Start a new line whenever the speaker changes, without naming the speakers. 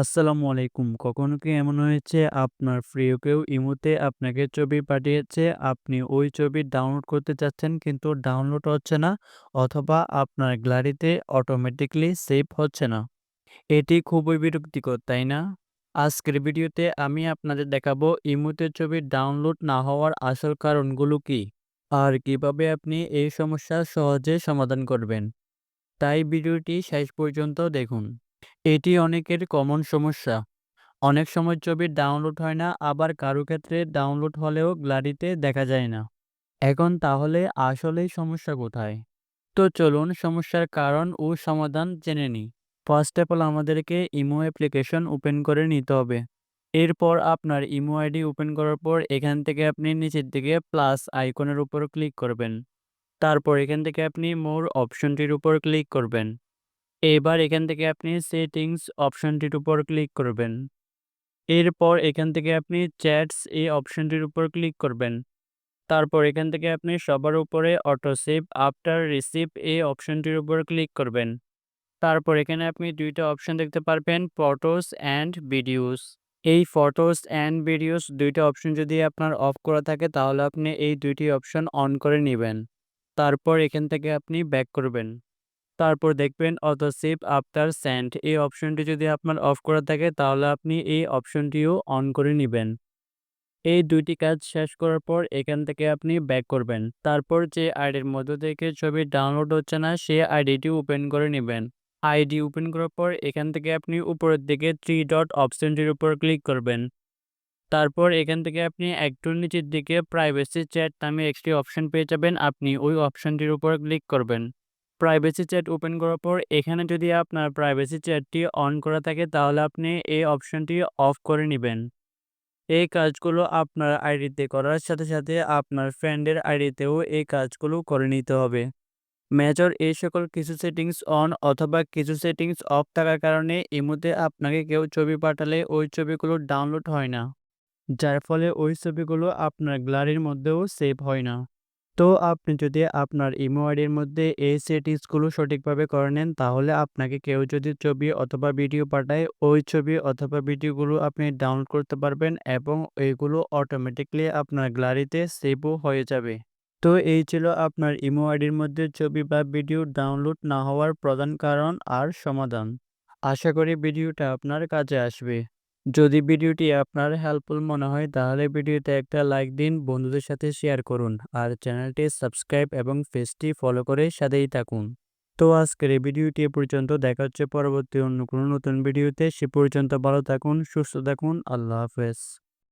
আসসালামু আলাইকুম। কখনো কি এমন হয়েছে আপনার প্রিয় কেউ ইমোতে আপনাকে ছবি পাঠিয়েছে, আপনি ওই ছবি ডাউনলোড করতে চাচ্ছেন কিন্তু ডাউনলোড হচ্ছে না অথবা আপনার গ্যালারিতে অটোমেটিক্যালি সেভ হচ্ছে না। এটি খুবই বিরক্তিকর, তাই না? আজকের ভিডিওতে আমি আপনাদের দেখাবো ইমোতে ছবি ডাউনলোড না হওয়ার আসল কারণগুলো কী আর কীভাবে আপনি এই সমস্যা সহজে সমাধান করবেন। তাই ভিডিওটি শেষ পর্যন্ত দেখুন। এটি অনেকের কমন সমস্যা। অনেক সময় ছবি ডাউনলোড হয় না, আবার কারও ক্ষেত্রে ডাউনলোড হলেও গ্যালারিতে দেখা যায় না। এখন তাহলে আসলেই সমস্যা কোথায়? তো চলুন সমস্যার কারণ ও সমাধান জেনে নিই। ফার্স্ট অফ অল আমাদেরকে ইমো অ্যাপ্লিকেশন ওপেন করে নিতে হবে। এরপর আপনার ইমো আইডি ওপেন করার পর এখান থেকে আপনি নিচের দিকে প্লাস আইকনের উপর ক্লিক করবেন। তারপর এখান থেকে আপনি মোর অপশনটির উপর ক্লিক করবেন। এবার এখান থেকে আপনি সেটিংস অপশনটির উপর ক্লিক করবেন। এরপর এখান থেকে আপনি চ্যাটস এই অপশনটির উপর ক্লিক করবেন। তারপর এখান থেকে আপনি সবার উপরে অটো সেভ আফটার রিসিভ এই অপশনটির উপর ক্লিক করবেন। তারপর এখানে আপনি দুইটা অপশন দেখতে পারবেন ফটোস অ্যান্ড ভিডিওস। এই ফটোস অ্যান্ড ভিডিওস দুইটা অপশন যদি আপনার অফ করা থাকে, তাহলে আপনি এই দুইটি অপশন অন করে নেবেন। তারপর এখান থেকে আপনি ব্যাক করবেন। তারপর দেখবেন অটো সেভ আফটার সেন্ড এই অপশনটি যদি আপনার অফ করা থাকে, তাহলে আপনি এই অপশনটিও অন করে নেবেন। এই দুইটি কাজ শেষ করার পর এখান থেকে আপনি ব্যাক করবেন। তারপর যে আইডির মধ্য থেকে ছবি ডাউনলোড হচ্ছে না, সে আইডিটি ওপেন করে নেবেন। আইডি ওপেন করার পর এখান থেকে আপনি উপরের দিকে থ্রি ডট অপশনটির উপর ক্লিক করবেন। তারপর এখান থেকে আপনি একটু নিচের দিকে প্রাইভেসি চ্যাট নামে একটি অপশন পেয়ে যাবেন আপনি ওই অপশনটির উপর ক্লিক করবেন। প্রাইভেসি চ্যাট ওপেন করার পর, এখানে যদি আপনার প্রাইভেসি চ্যাটটি অন করা থাকে, তাহলে আপনি এই অপশনটি অফ করে নেবেন। এই কাজগুলো আপনার আইডিতে করার সাথে সাথে আপনার ফ্রেন্ডের আইডিতেও এই কাজগুলো করে নিতে হবে। মেজর এই সকল কিছু সেটিংস অন অথবা কিছু সেটিংস অফ থাকার কারণে ইমোতে আপনাকে কেউ ছবি পাঠালে ওই ছবিগুলো ডাউনলোড হয় না। যার ফলে ওই ছবিগুলো আপনার গ্যালারির মধ্যেও সেভ হয় না। তো আপনি যদি আপনার ইমো আইডির মধ্যে এই সেটিংসগুলো সঠিকভাবে করে নেন, তাহলে আপনাকে কেউ যদি ছবি অথবা ভিডিও পাঠায়, ওই ছবি অথবা ভিডিওগুলো আপনি ডাউনলোড করতে পারবেন এবং এইগুলো অটোমেটিকলি আপনার গ্যালারিতে সেভও হয়ে যাবে। তো এই ছিল আপনার ইমো আইডির মধ্যে ছবি বা ভিডিও ডাউনলোড না হওয়ার প্রধান কারণ আর সমাধান। আশা করি ভিডিওটা আপনার কাজে আসবে। যদি ভিডিওটি আপনার হেল্পফুল মনে হয়, তাহলে ভিডিওতে একটা লাইক দিন, বন্ধুদের সাথে শেয়ার করুন। আর চ্যানেলটি সাবস্ক্রাইব এবং ফেসটি ফলো করে সাথেই থাকুন। তো আজকের এই ভিডিওটি পর্যন্ত। দেখা হচ্ছে পরবর্তী অন্য কোনো নতুন ভিডিওতে। সে পর্যন্ত ভালো থাকুন, সুস্থ থাকুন। আল্লাহ হাফেজ।